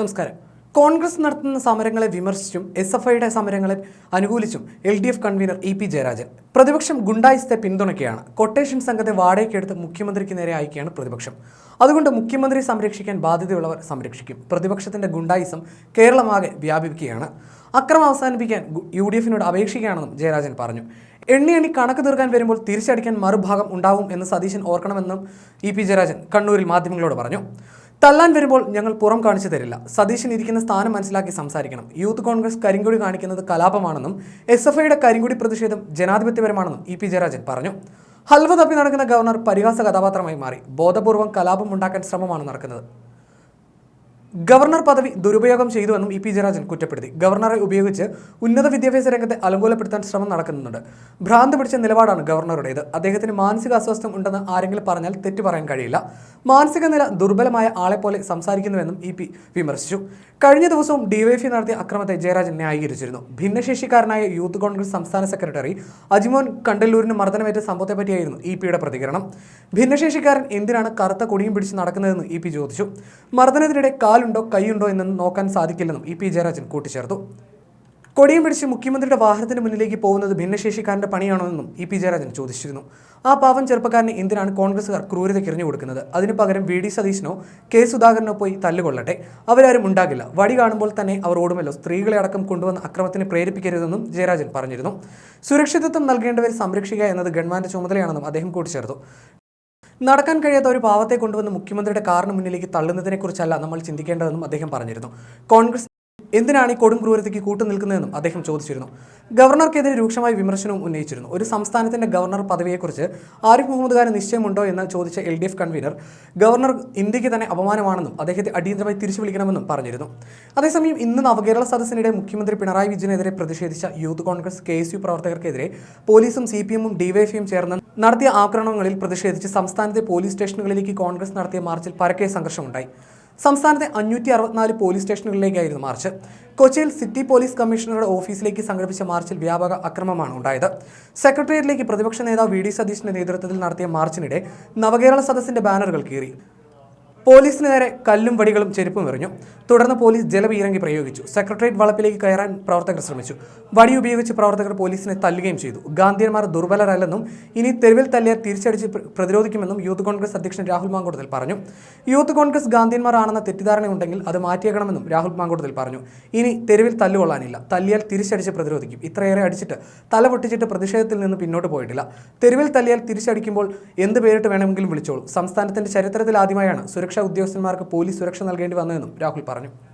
നമസ്കാരം. കോൺഗ്രസ് നടത്തുന്ന സമരങ്ങളെ വിമർശിച്ചും S F ഐയുടെ സമരങ്ങളെ അനുകൂലിച്ചും L D F convenor E P Jayarajan. പ്രതിപക്ഷം ഗുണ്ടായിസത്തെ പിന്തുണയ്ക്കുകയാണ്. കൊട്ടേഷൻ സംഘത്തെ വാടകയ്ക്കെടുത്ത് മുഖ്യമന്ത്രിക്ക് നേരെ അയക്കുകയാണ് പ്രതിപക്ഷം. അതുകൊണ്ട് മുഖ്യമന്ത്രി സംരക്ഷിക്കാൻ ബാധ്യതയുള്ളവർ സംരക്ഷിക്കും. പ്രതിപക്ഷത്തിന്റെ ഗുണ്ടായിസം കേരളമാകെ വ്യാപിക്കുകയാണ് അക്രമം അവസാനിപ്പിക്കാൻ യു ഡി എഫിനോട് അപേക്ഷിക്കുകയാണെന്നും ജയരാജൻ പറഞ്ഞു. എണ്ണി എണ്ണി കണക്ക് തീർക്കാൻ വരുമ്പോൾ തിരിച്ചടിക്കാൻ മറുഭാഗം ഉണ്ടാവും എന്ന് സതീശൻ ഓർക്കണമെന്നും ഇ പി ജയരാജൻ കണ്ണൂരിൽ മാധ്യമങ്ങളോട് പറഞ്ഞു. തല്ലാൻ വരുമ്പോൾ ഞങ്ങൾ പുറം കാണിച്ചു തരില്ല. സതീശൻ ഇരിക്കുന്ന സ്ഥാനം മനസ്സിലാക്കി സംസാരിക്കണം. യൂത്ത് കോൺഗ്രസ് കരിങ്കുടി കാണിക്കുന്നത് കലാപമാണെന്നും എസ് എഫ് ഐയുടെ കരിങ്കുടി പ്രതിഷേധം ജനാധിപത്യപരമാണെന്നും ഇ പി ജയരാജൻ പറഞ്ഞു. ഹൽവ തപ്പി നടക്കുന്ന ഗവർണർ പരിഹാസ കഥാപാത്രമായി മാറി. ബോധപൂർവം കലാപം ഉണ്ടാക്കാൻ ശ്രമമാണ് നടക്കുന്നത്. ഗവർണർ പദവി ദുരുപയോഗം ചെയ്തുവെന്നും ഇ പി ജയരാജൻ കുറ്റപ്പെടുത്തി. ഗവർണറെ ഉപയോഗിച്ച് ഉന്നത വിദ്യാഭ്യാസ രംഗത്തെ അലങ്കോലപ്പെടുത്താൻ ശ്രമം നടക്കുന്നുണ്ട്. ഭ്രാന്ത് പിടിച്ച നിലപാടാണ് ഗവർണറുടേത്. അദ്ദേഹത്തിന് മാനസിക അസ്വസ്ഥം ഉണ്ടെന്ന് ആരെങ്കിലും പറഞ്ഞാൽ തെറ്റു പറയാൻ കഴിയില്ല. മാനസിക നില ദുർബലമായ ആളെപ്പോലെ സംസാരിക്കുന്നുവെന്നും ഇ പി വിമർശിച്ചു. കഴിഞ്ഞ ദിവസവും ഡിവൈഎഫ്ഐ നടത്തിയ അക്രമത്തെ ജയരാജൻ ന്യായീകരിച്ചിരുന്നു. ഭിന്നശേഷിക്കാരനായ യൂത്ത് കോൺഗ്രസ് സംസ്ഥാന സെക്രട്ടറി അജിമോൻ കണ്ടല്ലൂരിന് മർദ്ദനമേറ്റ സംഭവത്തെ പറ്റിയായിരുന്നു ഇ പിയുടെ പ്രതികരണം. ഭിന്നശേഷിക്കാരൻ എന്തിനാണ് കറുത്ത കൊടിയും പിടിച്ച് നടക്കുന്നതെന്ന് ഇ പി ചോദിച്ചു. മർദ്ദനത്തിനിടെ കാലുണ്ടോ കൈയുണ്ടോ എന്നൊന്നും നോക്കാൻ സാധിക്കില്ലെന്നും ഇ പി ജയരാജൻ കൂട്ടിച്ചേർത്തു. കൊടിയും പിടിച്ച് മുഖ്യമന്ത്രിയുടെ വാഹനത്തിന് മുന്നിലേക്ക് പോകുന്നത് ഭിന്നശേഷിക്കാരന്റെ പണിയാണോ എന്നും ഇ പി ജയരാജൻ ചോദിച്ചിരുന്നു. ആ പാവം ചെറുപ്പക്കാരനെ എന്തിനാണ് കോൺഗ്രസുകാർ കിറിഞ്ഞു കൊടുക്കുന്നത്? അതിനു പകരം വി ഡി സതീശനോ കെ സുധാകരനോ പോയി തല്ലുകൊള്ളട്ടെ? അവരാരും ഉണ്ടാകില്ല. വടി കാണുമ്പോൾ തന്നെ അവർ ഓടുമല്ലോ. സ്ത്രീകളെ അടക്കം കൊണ്ടുവന്ന അക്രമത്തിന് പ്രേരിപ്പിക്കരുതെന്നും ജയരാജൻ പറഞ്ഞിരുന്നു. സുരക്ഷിതത്വം നൽകേണ്ടവരെ സംരക്ഷിക്കുക എന്നത് ഗവൺമെന്റ് ചുമതലയാണെന്നും അദ്ദേഹം കൂട്ടിച്ചേർത്തു. നടക്കാൻ കഴിയാത്ത ഒരു പാവത്തെ കൊണ്ടുവന്ന് മുഖ്യമന്ത്രിയുടെ കാറിന് മുന്നിലേക്ക് തള്ളുന്നതിനെക്കുറിച്ചല്ല നമ്മൾ ചിന്തിക്കേണ്ടതെന്നും അദ്ദേഹം പറഞ്ഞിരുന്നു. കോൺഗ്രസ് എന്തിനാണ് ഈ കൊടും ക്രൂരതയ്ക്ക് കൂട്ടു നിൽക്കുന്നതെന്നും അദ്ദേഹം ചോദിച്ചിരുന്നു. ഗവർണർക്കെതിരെ രൂക്ഷമായ വിമർശനവും ഉന്നയിച്ചിരുന്നു. ഒരു സംസ്ഥാനത്തിന്റെ ഗവർണർ പദവിയെക്കുറിച്ച് ആരിഫ് മുഹമ്മദ് ഖാൻ നിശ്ചയമുണ്ടോ എന്ന് ചോദിച്ച L D F convenor governor ഇന്ത്യയ്ക്ക് തന്നെ അപമാനമാണെന്നും അദ്ദേഹത്തെ അടിയന്തരമായി തിരിച്ചു വിളിക്കണമെന്നും പറഞ്ഞിരുന്നു. അതേസമയം ഇന്ന് നവകേരള സദസ്സിനിടെ മുഖ്യമന്ത്രി പിണറായി വിജയനെതിരെ പ്രതിഷേധിച്ച youth Congress K S U പ്രവർത്തകർക്കെതിരെ പോലീസും സി പി എമ്മും ഡിവൈഎഫ്ഐയും ചേർന്ന് നടത്തിയ ആക്രമണങ്ങളിൽ പ്രതിഷേധിച്ച് സംസ്ഥാനത്തെ പോലീസ് സ്റ്റേഷനുകളിലേക്ക് കോൺഗ്രസ് നടത്തിയ മാർച്ചിൽ പരക്കെ സംഘർഷമുണ്ടായി. സംസ്ഥാനത്തെ അഞ്ഞൂറ്റി അറുപത്തിനാല് പോലീസ് സ്റ്റേഷനുകളിലേക്കായിരുന്നു മാർച്ച്. കൊച്ചിയിൽ സിറ്റി പോലീസ് കമ്മീഷണറുടെ ഓഫീസിലേക്ക് സംഘടിപ്പിച്ച മാർച്ചിൽ വ്യാപക അക്രമമാണ് ഉണ്ടായത്. സെക്രട്ടേറിയറ്റിലേക്ക് പ്രതിപക്ഷ നേതാവ് വി ഡി സതീഷിന്റെ നേതൃത്വത്തിൽ നടത്തിയ മാർച്ചിനിടെ നവകേരള സദസ്സിന്റെ ബാനറുകൾ കീറി. പോലീസിന് നേരെ കല്ലും വടികളും ചെരുപ്പും എറിഞ്ഞു. തുടർന്ന് പോലീസ് ജലപീരങ്കി പ്രയോഗിച്ചു. സെക്രട്ടേറിയറ്റ് വളപ്പിലേക്ക് കയറാൻ പ്രവർത്തകർ ശ്രമിച്ചു. വടി ഉപയോഗിച്ച് പ്രവർത്തകർ പോലീസിനെ തല്ലുകയും ചെയ്തു. ഗാന്ധിയന്മാർ ദുർബലരല്ലെന്നും ഇനി തെരുവിൽ തല്ലിയാൽ തിരിച്ചടിച്ച് പ്രതിരോധിക്കുമെന്നും യൂത്ത് കോൺഗ്രസ് അധ്യക്ഷൻ രാഹുൽ മാങ്കൂട്ടത്തിൽ പറഞ്ഞു. യൂത്ത് കോൺഗ്രസ് ഗാന്ധിയന്മാർ ആണെന്ന തെറ്റിദ്ധാരണയുണ്ടെങ്കിൽ അത് മാറ്റിയേക്കണമെന്നും രാഹുൽ മാങ്കൂട്ടത്തിൽ പറഞ്ഞു. ഇനി തെരുവിൽ തല്ലുകൊള്ളാനില്ല. തല്ലിയാൽ തിരിച്ചടിച്ച് പ്രതിരോധിക്കും. ഇത്രയേറെ അടിച്ചിട്ട് തല പൊട്ടിച്ചിട്ട് പ്രതിഷേധത്തിൽ നിന്ന് പിന്നോട്ട് പോയിട്ടില്ല. തെരുവിൽ തല്ലിയാൽ തിരിച്ചടിക്കുമ്പോൾ എന്ത് പേരിട്ട് വേണമെങ്കിലും വിളിച്ചോളൂ. സംസ്ഥാനത്തിന്റെ ചരിത്രത്തിൽ ആദ്യമായാണ് സുരക്ഷാ ഉദ്യോഗസ്ഥന്മാർക്ക് പോലീസ് സുരക്ഷ നൽകേണ്ടി വന്നതെന്നും രാഹുൽ പറഞ്ഞു